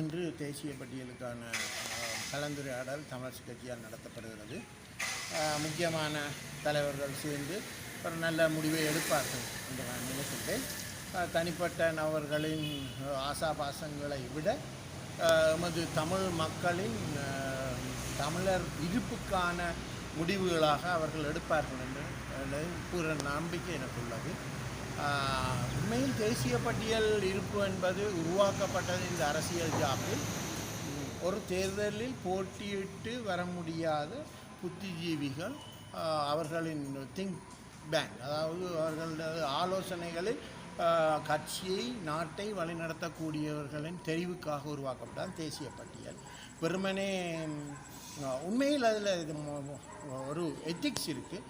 இன்று தேசிய பட்டியலுக்கான கலந்துரையாடல் தமிழரசு கட்சியால் நடத்தப்படுகிறது. முக்கியமான தலைவர்கள் சேர்ந்து ஒரு நல்ல முடிவை எடுப்பார்கள் என்று நான் நினைக்கின்றேன். தனிப்பட்ட நபர்களின் ஆசாபாசங்களை விட எமது தமிழ் மக்களின் தமிழர் இருப்புக்கான முடிவுகளாக அவர்கள் எடுப்பார்கள் என்று அஹ், பூரண நம்பிக்கை எனக்கு உள்ளது. உண்மையில் தேசிய பட்டியல் இருப்பு என்பது உருவாக்கப்பட்டது இந்த அரசியல் ஜாப்பில். ஒரு தேர்தலில் போட்டியிட்டு வர முடியாத புத்திஜீவிகள் அவர்களின் திங்க் பேங்க் அதாவது அவர்களது ஆலோசனைகளில் கட்சியை நாட்டை வழிநடத்தக்கூடியவர்களின் தெரிவுக்காக உருவாக்கப்பட்டது தேசிய பட்டியல். வெறுமனே உண்மையில் அதில் இது ஒரு எத்திக்ஸ் இருக்குது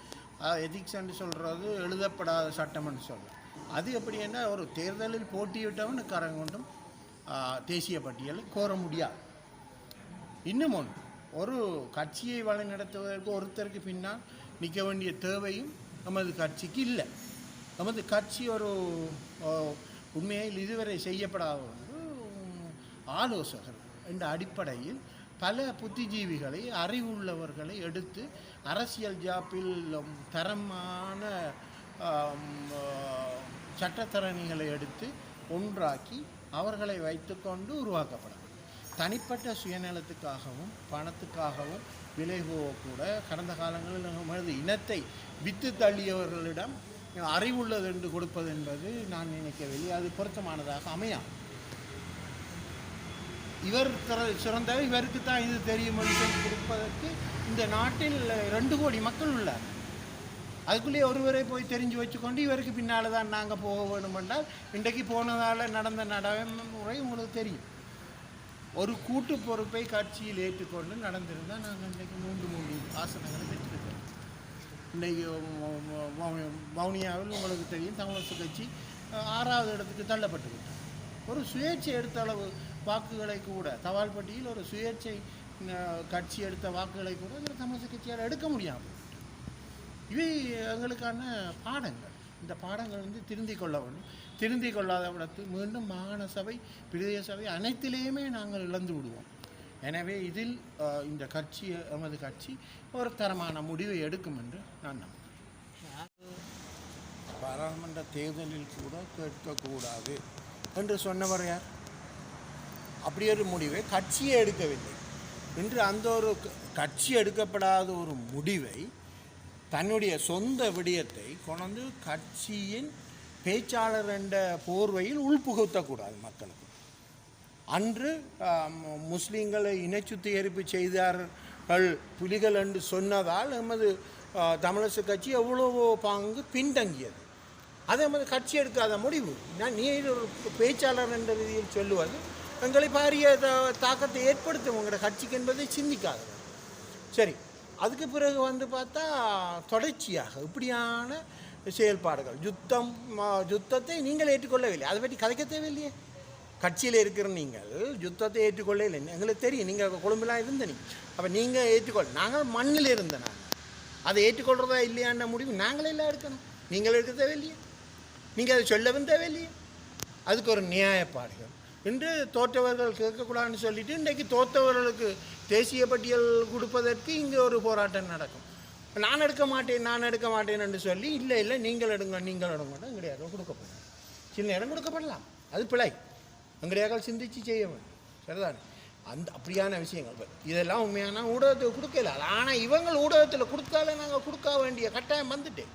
எதிக்ஸ் என்று சொல்கிறது எழுதப்படாத சட்டம் என்று சொல்லலாம் அது எப்படின்னா ஒரு தேர்தலில் போட்டியிட்டவன் கொண்டும் தேசிய பட்டியலை கோர முடியாது. இன்னும் ஒன்று ஒரு கட்சியை வழிநடத்துவதற்கு ஒருத்தருக்கு பின்னால் நிற்க வேண்டிய தேவையும் நமது கட்சிக்கு இல்லை. நமது கட்சி ஒரு உண்மையில் இதுவரை செய்யப்படாத ஒன்று ஆலோசகர் என்ற அடிப்படையில் பல புத்திஜீவிகளை அறிவுள்ளவர்களை எடுத்து அரசியல் ஜாப்பில் தரமான சட்டத்தரணிகளை எடுத்து ஒன்றாக்கி அவர்களை வைத்துக்கொண்டு உருவாக்கப்படும். தனிப்பட்ட சுயநலத்துக்காகவும் பணத்துக்காகவும் விலை போகக்கூட கடந்த காலங்களில் நமது இனத்தை வித்து தள்ளியவர்களிடம் அறிவுள்ளது என்று கொடுப்பது என்பது நான் நினைக்கவில்லை. அது பொருத்தமானதாக அமையாது. இவர் திற- சிறந்த இவருக்கு தான் இது தெரியும் என்று கொடுப்பதற்கு இந்த நாட்டில் ரெண்டு கோடி மக்கள் உள்ளார். அதுக்குள்ளேயே ஒருவரை போய் தெரிஞ்சு வச்சுக்கொண்டு இவருக்கு பின்னால் தான் நாங்கள் போக வேணும் என்றால் இன்றைக்கு போனதால் நடந்த நடைமுறை உங்களுக்கு தெரியும். ஒரு கூட்டு பொறுப்பை கட்சியில் ஏற்றுக்கொண்டு நடந்திருந்தால் நாங்கள் இன்றைக்கு மூன்று மூன்று ஆசனங்களை பெற்றிருக்கோம். இன்றைக்கு மௌனியாவில் உங்களுக்கு தெரியும் தமிழரசு கட்சி ஆறாவது இடத்துக்கு தள்ளப்பட்டது. ஒரு சுயேட்சை எடுத்த அளவு வாக்குகளை கூட தவால்பட்டியில் ஒரு சுயேட்சை கட்சி எடுத்த வாக்குகளை கூட இந்த தமிழரசு கட்சியால் எடுக்க முடியாமல் இவை எங்களுக்கான பாடங்கள். இந்த பாடங்கள் வந்து திருந்திக் கொள்ள வேண்டும். திருந்தி கொள்ளாத விடத்து மீண்டும் மாகாண சபை பிரதேச சபை அனைத்திலேயுமே நாங்கள் இழந்து விடுவோம். எனவே இதில் இந்த கட்சி எமது கட்சி ஒரு தரமான முடிவை எடுக்கும் என்று நான் நம்புகிறேன். பாராளுமன்ற தேர்தலில் கூட கேட்கக்கூடாது. என்று சொன்னவர் யார்? அப்படி ஒரு முடிவை கட்சியே எடுக்கவில்லை. இன்று அந்த ஒரு கட்சி எடுக்கப்படாத ஒரு முடிவை தன்னுடைய சொந்த விடயத்தை கொண்டு கட்சியின் பேச்சாளர் என்ற போர்வையில் உள்புகுத்தக்கூடாது மக்களுக்கு. அன்று முஸ்லீம்களை இன சுத்திகரிப்பு செய்தார்கள் புலிகள் என்று சொன்னதால் எமது ஆ, தமிழரசு கட்சி எவ்வளவோ பாங்கு பின்தங்கியது. அதே மாதிரி கட்சி எடுக்காத முடிவு. நான் நீ ஒரு பேச்சாளர் என்ற ரீதியில் சொல்லுவது எங்களை பாரிய தாக்கத்தை ஏற்படுத்தும். உங்களோட கட்சிக்கு என்பதை சிந்திக்காத சரி. அதுக்கு பிறகு வந்து பார்த்தா தொடர்ச்சியாக இப்படியான செயல்பாடுகள் யுத்தம் யுத்தத்தை நீங்கள் ஏற்றுக்கொள்ளவில்லை. அதை பற்றி கதைக்க தேவையில்லையே. கட்சியில் இருக்கிற நீங்கள் யுத்தத்தை ஏற்றுக்கொள்ள இல்லை எங்களுக்கு தெரியும். நீங்கள் கொழும்புலாம் இருந்த நீ அப்போ நீங்கள் ஏற்றுக்கொள் நாங்கள் மண்ணில் இருந்த நாங்கள் அதை ஏற்றுக்கொள்கிறதா இல்லையான்ற முடிவு நாங்களே எல்லாம் எடுக்கணும். நீங்கள் எடுக்க தேவையில்லையே. நீங்கள் அதை சொல்லவும் தேவையில்லையே. அதுக்கு ஒரு நியாயப்பாடுகள் என்று தோற்றவர்கள் கேட்கக்கூடாதுன்னு சொல்லிட்டு இன்றைக்கு தோற்றவர்களுக்கு தேசிய பட்டியல் கொடுப்பதற்கு இங்கே ஒரு போராட்டம் நடக்கும். நான் எடுக்க மாட்டேன் நான் எடுக்க மாட்டேன் என்று சொல்லி இல்லை இல்லை நீங்கள் எடுங்க நீங்கள் எடுங்க மாட்டோம் எங்கடையாக கொடுக்கப்படும். சின்ன இடம் கொடுக்கப்படலாம். அது பிழை. அங்கடியாக சிந்திச்சு செய்ய வேண்டும். சரிதானே? அந்த அப்படியான விஷயங்கள். இதெல்லாம் உண்மையான ஊடகத்துக்கு கொடுக்கல. ஆனால் இவங்க ஊடகத்தில் கொடுத்தாலே நாங்கள் கொடுக்க வேண்டிய கட்டாயம் வந்துட்டேன்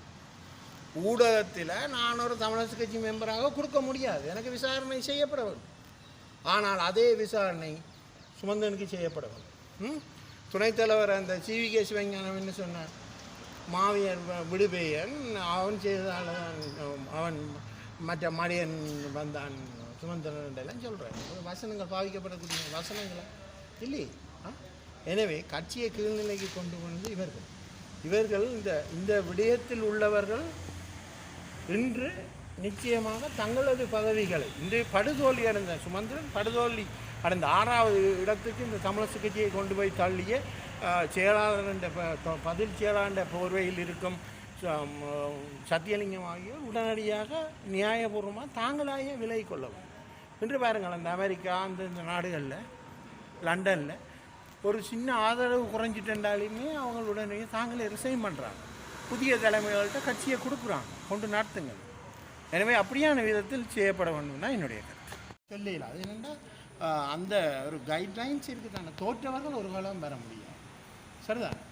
ஊடகத்தில் நான் ஒரு தமிழரசு கட்சி மெம்பராக கொடுக்க முடியாது. எனக்கு விசாரணை செய்யப்பட வேண்டும் ஆனால் அதே விசாரணை சுமந்தனுக்கு செய்யப்பட வேண்டும் ம்? துணைத் தலைவர் அந்த சிவி கே. சிவஞானம் என்ன சொன்னார்? மாவியர் வ- விடுபெயன் அவன் செய்ததால் அவன் மற்ற மடியன் வந்தான் சுமந்திரன் எல்லாம் சொல்கிறேன் வசனங்கள் பாவிக்கப்படக்கூடிய வசனங்களா? இல்லையே. ஆ? எனவே கட்சியை கீழ்நிலைக்கு கொண்டு வந்து இவர்கள் இவர்கள் இந்த இந்த விடயத்தில் உள்ளவர்கள் இன்று நிச்சயமாக தங்களது பதவிகளை இன்று படுதோல்வி அடைந்த சுமந்திரன் படுதோல்வி அடைந்த ஆறாவது இடத்துக்கு இந்த தமிழரசு கட்சியை கொண்டு போய் தள்ளிய செயலாளர் என்ற பதில் செயலாளர் போர்வையில் இருக்கும் ச- சத்தியலிங்கம் ஆகியோர் உடனடியாக நியாயபூர்வமாக தாங்களாக விலை கொள்ளவும். இன்று பாருங்கள் அந்த அமெரிக்கா அந்த இந்த நாடுகளில் லண்டனில் ஒரு சின்ன ஆதரவு குறைஞ்சிட்டுண்டாலுமே அவங்களுடனே தாங்களே ரிசைன் பண்ணுறாங்க புதிய தலைமைகள்கிட்ட கட்சியை கொடுக்குறாங்க. கொண்டு நடத்துங்கள். எனவே அப்படியான விதத்தில் செய்யப்பட வேண்டும் தான் என்னுடைய கருத்து. சொல்லிடலாம். அது என்னென்னா அந்த ஒரு கைட்லைன்ஸ் இருக்குதானே? தோற்றவர்கள் ஒரு காலம் பெற முடியும். சரிதான்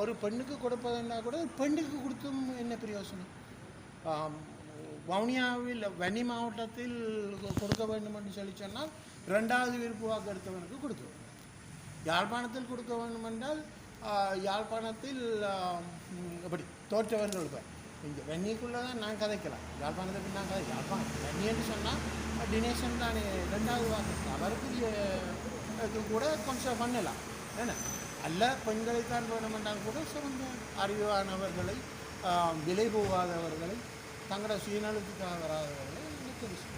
ஒரு பெண்ணுக்கு கொடுப்பதுன்னா கூட பெண்ணுக்கு கொடுத்தும் என்ன பிரயோசனம்? வவுனியாவில் வன்னி மாவட்டத்தில் கொடுக்க வேண்டும் என்று சொல்லி சொன்னால் ரெண்டாவது விருப்பு வாக்கு எடுத்தவனுக்கு கொடுக்க வேண்டும் யாழ்ப்பாணத்தில் கொடுக்க வேண்டும் என்றால் யாழ்ப்பாணத்தில் தோற்றவர்னு ம், இங்கே வெண்ணிக்குள்ளே தான் நான் கதைக்கலாம். யாழ்ப்பாணத்துக்கு நான் கதை யாழ்ப்பாணம் வெண்ணின்னு சொன்னால் டினேஷன் தானே ரெண்டாவது வாக்கு. அவருக்கு இது கூட கொஞ்சம் பண்ணலாம். என்ன? அல்ல பெண்களைத்தான் வேணுமென்றால் கூட சிறந்த அறிவானவர்களை விலை போகாதவர்களை தங்களோட சுயநலத்துக்காக வராதவர்களை எனக்கு விஷயம்